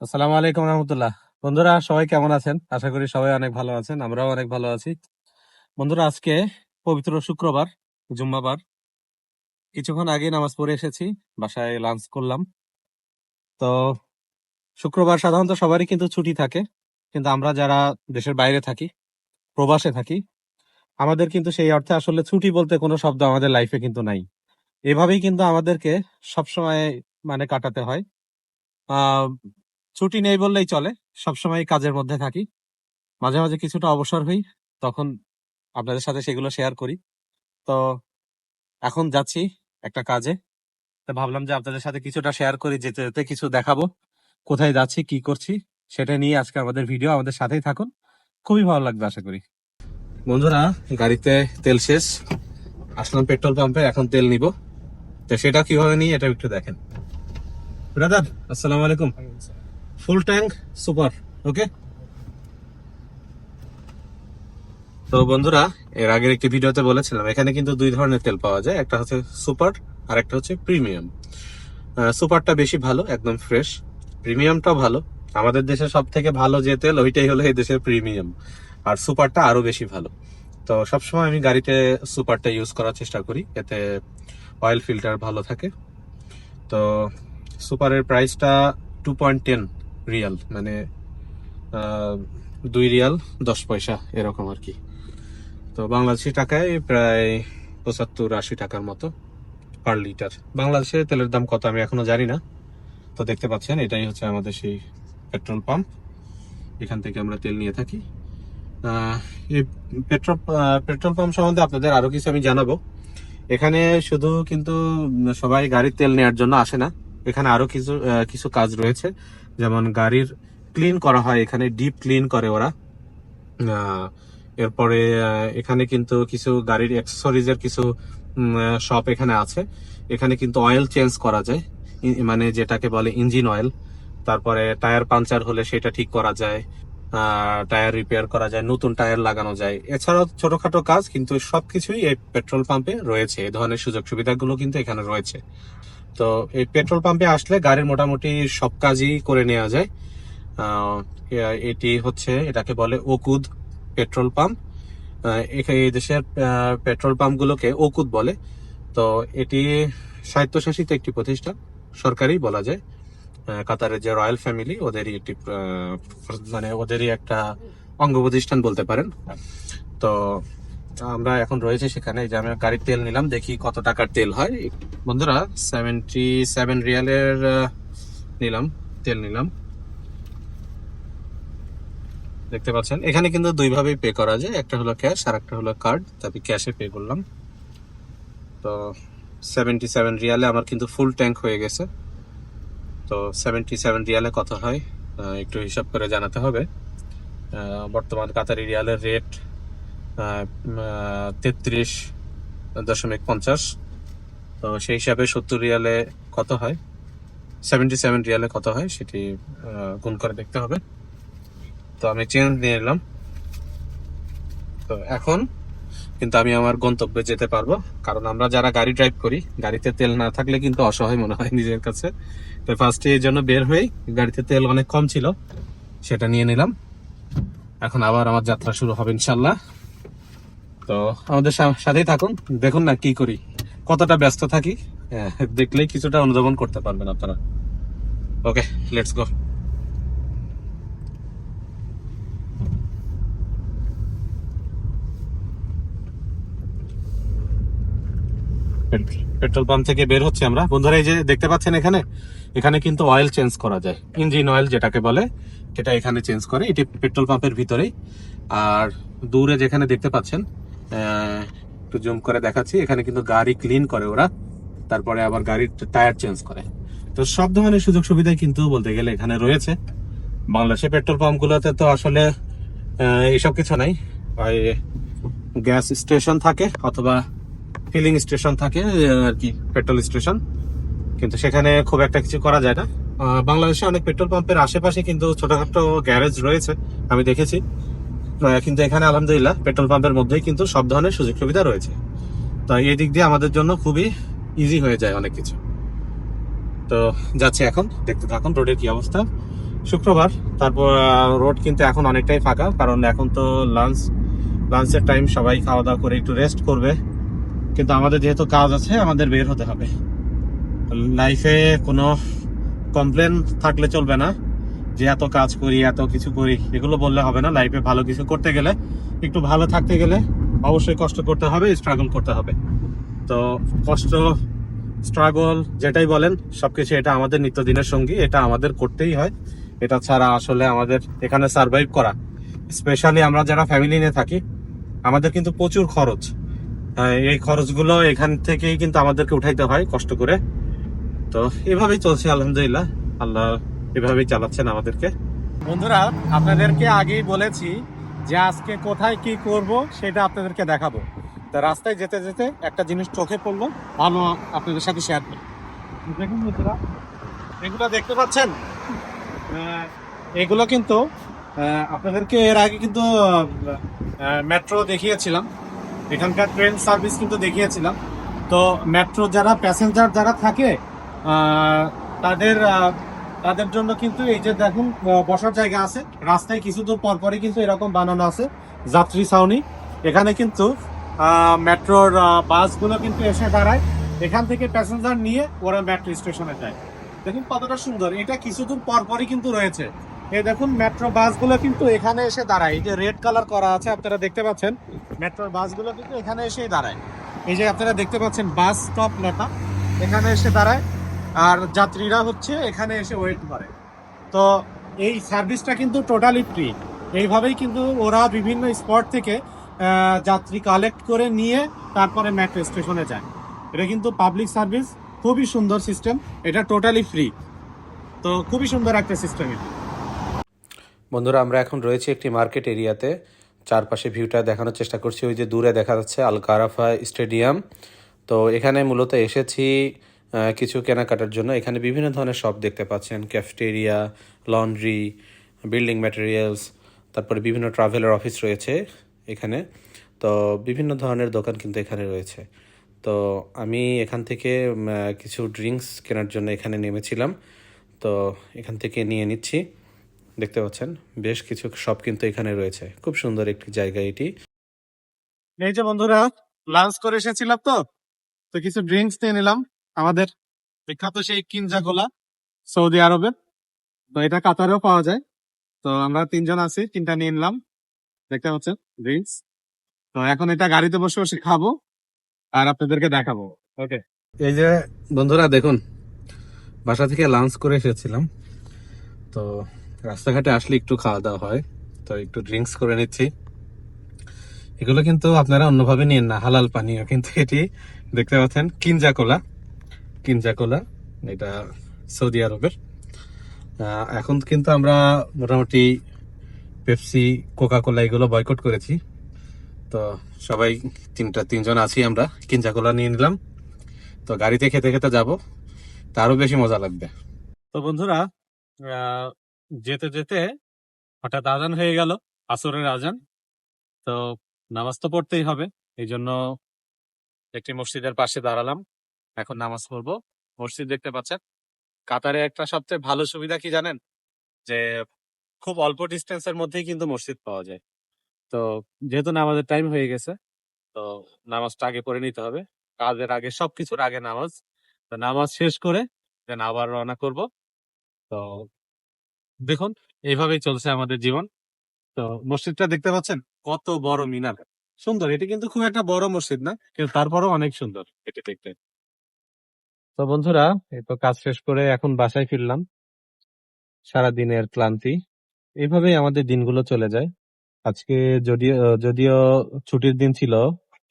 আসসালামু আলাইকুম রহমতুল্লাহ। বন্ধুরা, সবাই কেমন আছেন? আশা করি সবাই অনেক ভালো আছেন, আমরাও অনেক ভালো আছি। বন্ধুরা, আজকে পবিত্র শুক্রবার, জুম্মাবার। কিছুক্ষণ আগে নামাজ পড়ে এসেছি, বাসায় লাঞ্চ করলাম। তো শুক্রবার সাধারণত সবারই কিন্তু ছুটি থাকে, কিন্তু আমরা যারা দেশের বাইরে থাকি, প্রবাসে থাকি, আমাদের কিন্তু সেই অর্থে আসলে ছুটি বলতে কোনো শব্দ আমাদের লাইফে কিন্তু নাই। এভাবেই কিন্তু আমাদেরকে সবসময় মানে কাটাতে হয়। ছুটি নেই বললেই চলে। সবসময় কাজের মধ্যে থাকি। মাঝে মাঝে কিছুটা অবসর হই, তখন আপনাদের সাথে সেগুলো শেয়ার করি। তো এখন যাচ্ছি একটা কাজে। তো ভাবলাম যে আপনাদের সাথে কিছুটা শেয়ার করি, যেতে যেতে কিছু দেখাবো। কোথায় যাচ্ছি, কি করছি, সেটা নিয়ে আজকে আমাদের ভিডিও আমাদের সাথেই থাকুন। খুবই ভালো লাগবে আশা করি। বন্ধুরা, গাড়িতে তেল শেষ। আসলাম পেট্রোল পাম্পে, এখন তেল নিব। তো সেটা কীভাবে নিই এটা একটু দেখেন। ব্রাদার, আসসালামু আলাইকুম। Full tank, super, okay? তো বন্ধুরা, এর আগের একটি ভিডিওতে বলেছিলাম, এখানে কিন্তু দুই ধরনের তেল পাওয়া যায়, একটা হচ্ছে সুপার আর একটা হচ্ছে প্রিমিয়াম। সুপারটা বেশি ভালো, একদম ফ্রেশ। প্রিমিয়ামটাও ভালো। আমাদের দেশে সব থেকে ভালো যে তেল, ওইটাই হলো এই দেশের প্রিমিয়াম। আর সুপারটা আরও বেশি ভালো। তো সবসময় আমি গাড়িতে সুপারটা ইউজ করার চেষ্টা করি, এতে অয়েল ফিল্টার ভালো থাকে। তো সুপারের প্রাইসটা টু পয়েন্ট টেন রিয়াল মানে দুই রিয়াল, দশ পয়সা, এরকম আর কি। তো বাংলাদেশি টাকায় প্রায় পঁচাত্তর আশি টাকার মতো পার লিটার বাংলাদেশে তেলের দাম কত আমি এখনও জানি না, তো দেখতে পাচ্ছেন, এটাই হচ্ছে আমাদের সেই পেট্রোল পাম্প। এখান থেকে আমরা তেল নিয়ে থাকি। এই পেট্রোল পেট্রোল পাম্প সম্বন্ধে আপনাদের আরও কিছু আমি জানাব। এখানে শুধু কিন্তু সবাই গাড়ির তেল নেওয়ার জন্য আসে না। এখানে আরও কিছু কিছু কাজ রয়েছে। যেমন গাড়ির ক্লিন করা হয়, এখানে ডিপ ক্লিন করে ওরা। এরপরে এখানে কিন্তু কিছু গাড়ির অ্যাক্সেসরিজের কিছু শপ এখানে আছে। এখানে কিন্তু অয়েল চেঞ্জ করা যায়। মানে যেটাকে বলে ইঞ্জিন অয়েল তারপরে টায়ার পাঞ্চার হলে সেটা ঠিক করা যায়। টায়ার রিপেয়ার করা যায়, নতুন টায়ার লাগানো যায়। এছাড়াও ছোটখাটো কাজ, কিন্তু সবকিছুই এই পেট্রোল পাম্পে রয়েছে। এই ধরনের সুযোগ সুবিধাগুলো কিন্তু এখানে রয়েছে। তো এই পেট্রোল পাম্পে আসলে গাড়ির মোটামুটি সব কাজই করে নেওয়া যায়। এটি হচ্ছে, এটাকে বলে ওকুদ পেট্রোল পাম্প। এই দেশের পেট্রোল পাম্পগুলোকে ওকুদ বলে। তো এটি স্বায়ত্তশাসিত একটি প্রতিষ্ঠান, সরকারি বলা যায়। কাতারের যে রয়্যাল ফ্যামিলি, ওদেরই একটি মানে ওদেরই একটা অঙ্গ প্রতিষ্ঠান বলতে পারেন। তো আমরা এখন রয়েছে সেখানে, যে আমি গাড়ির তেল নিলাম, দেখি কত টাকার তেল হয়। বন্ধুরা সেভেন্টি সেভেন রিয়ালের নিলাম, তেল নিলাম। দেখতে পাচ্ছেন, এখানে কিন্তু দুই ভাবেই পে করা যায়, একটা হলো ক্যাশ আর একটা হলো কার্ড তারপরে ক্যাশে পে করলাম। তো সেভেন্টি সেভেন রিয়ালে আমার কিন্তু ফুল ট্যাঙ্ক হয়ে গেছে। তো সেভেন্টি সেভেন রিয়ালে কত হয় একটু হিসাব করে জানাতে হবে। বর্তমান কাতারি রিয়ালের রেট তেত্রিশ দশমিক পঞ্চাশ। তো সেই হিসাবে সত্তর রিয়ালে কত হয়? সেভেন্টি সেভেন রিয়ালে কত হয়? সেটি গুণ করে দেখতে হবে। তো আমি চেঞ্জ নিয়ে এলাম তো এখন কিন্তু আমি আমার গন্তব্যে যেতে পারব। কারণ আমরা যারা গাড়ি ড্রাইভ করি, গাড়িতে তেল না থাকলে কিন্তু অসহায় মনে হয় নিজের কাছে। তো ফার্স্টে এই জন্য বের হই। গাড়িতে তেল অনেক কম ছিল, সেটা নিয়ে নিলাম। এখন আবার আমার যাত্রা শুরু হবে ইনশাল্লাহ তো আমাদের সাথেই থাকুন দেখুন না কি করি। কতটা ব্যস্ত থাকি হ্যাঁ, দেখলেই কিছুটা অনুধাবন করতে পারবেন আপনারা। Okay let's go petrol pump থেকে বের হচ্ছে আমরা। বন্ধুরা এই যে দেখতে পাচ্ছেন এখানে? এখানে কিন্তু অয়েল চেঞ্জ করা যায়। ইঞ্জিন অয়েল যেটাকে বলে সেটা এখানে চেঞ্জ করে। এটি পেট্রোল পাম্পের ভিতরেই। আর দূরে যেখানে দেখতে পাচ্ছেন একটু জুম করে দেখাচ্ছি। এখানে কিন্তু গাড়ি ক্লিন করে ওরা। তারপরে আবার গাড়ির টায়ার চেঞ্জ করে। তো সব ধরনের সুযোগ সুবিধাই কিন্তু বলতে গেলে এখানে রয়েছে। বাংলাদেশে পেট্রোল পাম্পগুলোতে তো আসলে আহ, এইসব কিছু নাই। গ্যাস স্টেশন থাকে অথবা ফিলিং স্টেশন থাকে আর কি পেট্রোল স্টেশন কিন্তু সেখানে খুব একটা কিছু করা যায় না। বাংলাদেশে অনেক পেট্রোল পাম্পের আশেপাশে কিন্তু ছোটখাটো গ্যারেজ রয়েছে আমি দেখেছি। কিন্তু এখানে আলহামদুলিল্লাহ পেট্রোল পাম্পের মধ্যেই কিন্তু সব ধরনের সুযোগ সুবিধা রয়েছে। তো এই দিক দিয়ে আমাদের জন্য খুবই ইজি হয়ে যায় অনেক কিছু। তো যাচ্ছে এখন, দেখতে থাকুন রোডের কি অবস্থা। শুক্রবার, তারপর রোড কিন্তু এখন অনেকটাই ফাঁকা, কারণ এখন তো লাঞ্চ লাঞ্চের টাইম সবাই খাওয়া দাওয়া করে একটু রেস্ট করবে। কিন্তু আমাদের যেহেতু কাজ আছে, আমাদের বের হতে হবে। লাইফে কোনো কমপ্লেন থাকলে চলবে না। যে এত কাজ করি এত কিছু করি এগুলো বললে হবে না। লাইফে ভালো কিছু করতে গেলে একটু ভালো থাকতে গেলে অবশ্যই কষ্ট করতে হবে স্ট্রাগল করতে হবে। তো কষ্ট স্ট্রাগল যেটাই বলেন সবকিছু এটা আমাদের নিত্যদিনের সঙ্গী এটা আমাদের করতেই হয়। এটা ছাড়া আসলে আমাদের এখানে সার্ভাইভ করা স্পেশালি আমরা যারা ফ্যামিলি নিয়ে থাকি আমাদের কিন্তু প্রচুর খরচ। আহ, এই খরচগুলো এখান থেকেই কিন্তু আমাদেরকে উঠাইতে হয় কষ্ট করে। তো এভাবেই চলছে আলহামদুলিল্লাহ। আল্লাহ এভাবেই চালাচ্ছেন আমাদেরকে। বন্ধুরা, আপনাদেরকে আগেই বলেছি যে আজকে কোথায় কি করব সেটা আপনাদেরকে দেখাবো। তা রাস্তায় যেতে যেতে একটা জিনিস চোখে পড়ল, ভালো আপনাদের সাথে শেয়ার করি দেখুন বন্ধুরা, এগুলো দেখতে পাচ্ছেন? এগুলো কিন্তু আপনাদেরকে এর আগে কিন্তু মেট্রো দেখিয়েছিলাম। এখানকার ট্রেন সার্ভিস কিন্তু দেখিয়েছিলাম। তো মেট্রো যারা প্যাসেঞ্জার যারা থাকে তাদের তাদের জন্য কিন্তু এই যে দেখুন বসার জায়গা আছে। রাস্তায় কিছু দূর পর পরই কিন্তু এরকম বানানো আছে, যাত্রী ছাউনি। এখানে কিন্তু মেট্রোর বাসগুলো কিন্তু এসে দাঁড়ায়। এখান থেকে প্যাসেঞ্জার নিয়ে ওরা মেট্রো স্টেশনে যায়। দেখুন কতটা সুন্দর। এটা কিছু দূর পর পরই কিন্তু রয়েছে। এই দেখুন, মেট্রো বাসগুলো কিন্তু এখানে এসে দাঁড়ায়। এই যে রেড কালার করা আছে, আপনারা দেখতে পাচ্ছেন। মেট্রোর বাসগুলো কিন্তু এখানে এসেই দাঁড়ায়। এই যে আপনারা দেখতে পাচ্ছেন, বাস স্টপ লেখা। এখানে এসে দাঁড়ায়। আর যাত্রীরা হচ্ছে এখানে এসে ওয়েট করে। তো এই সার্ভিসটা কিন্তু টোটালি ফ্রি এইভাবেই কিন্তু ওরা বিভিন্ন স্পট থেকে যাত্রী কালেক্ট করে নিয়ে তারপরে মেট্রো স্টেশনে যায়। এটা কিন্তু পাবলিক সার্ভিস খুবই সুন্দর সিস্টেম এটা টোটালি ফ্রি তো খুবই সুন্দর একটা সিস্টেম এটা। বন্ধুরা, আমরা এখন রয়েছি একটি মার্কেট এরিয়াতে চারপাশে ভিউটা দেখানোর চেষ্টা করছি। ওই যে দূরে দেখা যাচ্ছে আল কারাফা স্টেডিয়াম। তো এখানে মূলত এসেছি কিছু কেনাকাটার জন্য। এখানে বিভিন্ন ধরনের শপ দেখতে পাচ্ছেন। ক্যাফটেরিয়া লন্ড্রি বিল্ডিং ম্যাটেরিয়ালস তারপরে বিভিন্ন ট্রাভেলার অফিস রয়েছে এখানে। তো বিভিন্ন ধরনের দোকান কিন্তু এখানে রয়েছে। তো আমি এখান থেকে কিছু ড্রিঙ্কস কেনার জন্য এখানে নেমেছিলাম। তো এখান থেকে নিয়ে নিচ্ছি। দেখতে পাচ্ছেন, বেশ কিছু শপ কিন্তু এখানে রয়েছে। খুব সুন্দর একটি জায়গা এটি। এই যে বন্ধুরা লাঞ্চ করে এসেছিলাম তো। তো কিছু ড্রিঙ্কস নিয়ে নিলাম। আমাদের বিখ্যাত সেই কিনজা কোলা সৌদি আরবের তো এটা কাতারেও পাওয়া যায়। তো আমরা তিনজন আছি, তিনটা নিয়ে নিলাম। দেখতে পাচ্ছেন ড্রিঙ্কস তো এখন এটা গাড়িতে বসে বসে খাব আর আপনাদেরকে দেখাবো। ওকে এই যে বন্ধুরা, দেখুন, বাসা থেকে লাঞ্চ করে এসেছিলাম। তো রাস্তাঘাটে আসলে একটু খাওয়া দাওয়া হয়। তো একটু ড্রিঙ্কস করে নিচ্ছি। এগুলো কিন্তু আপনারা অন্যভাবে নিন না, হালাল পানীয়। কিন্তু এটি দেখতে পাচ্ছেন, কিনজা কোলা কিনজা কোলা এটা সৌদি আরবের। এখন কিন্তু আমরা মোটামুটি পেপসি কোকা কোলা এগুলো বয়কট করেছি। তো সবাই তিনটা, তিনজন আছি আমরা কিনজা কোলা নিয়ে নিলাম। তো গাড়িতে খেতে খেতে যাব, তারও বেশি মজা লাগবে। তো বন্ধুরা যেতে যেতে হঠাৎ আজান হয়ে গেল, আসরের আজান। তো নামাজ তো পড়তেই হবে এই জন্য একটি মসজিদের পাশে দাঁড়ালাম। এখন নামাজ পড়ব। মসজিদ দেখতে পাচ্ছেন। কাতারে একটা সবচেয়ে ভালো সুবিধা কি জানেন? যে খুব অল্প ডিস্টেন্সের মধ্যেই কিন্তু মসজিদ পাওয়া যায়। তো যেহেতু নামাজের টাইম হয়ে গেছে, তো নামাজটা আগে পড়ে নিতে হবে। কাজের আগে সবকিছুর আগে নামাজ। তো নামাজ শেষ করে দেন আবার রওনা করব। তো দেখুন, এইভাবেই চলছে আমাদের জীবন। তো মসজিদটা দেখতে পাচ্ছেন, কত বড় মিনার। সুন্দর, এটি কিন্তু খুব একটা বড় মসজিদ না, কিন্তু তারপরও অনেক সুন্দর এটি দেখতে। তো বন্ধুরা, এই তো কাজ শেষ করে এখন বাসায় ফিরলাম। সারা দিনের ক্লান্তি। এইভাবেই আমাদের দিনগুলো চলে যায়। আজকে যদিও যদিও ছুটির দিন ছিল,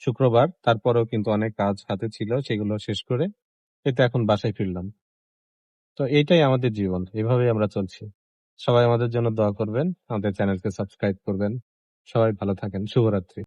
শুক্রবার, তারপরেও কিন্তু অনেক কাজ হাতে ছিল, সেগুলো শেষ করে তো এখন বাসায় ফিরলাম। তো এইটাই আমাদের জীবন, এভাবেই আমরা চলছি। সবাই আমাদের জন্য দোয়া করবেন, আমাদের চ্যানেলকে সাবস্ক্রাইব করবেন। সবাই ভালো থাকেন, শুভরাত্রি।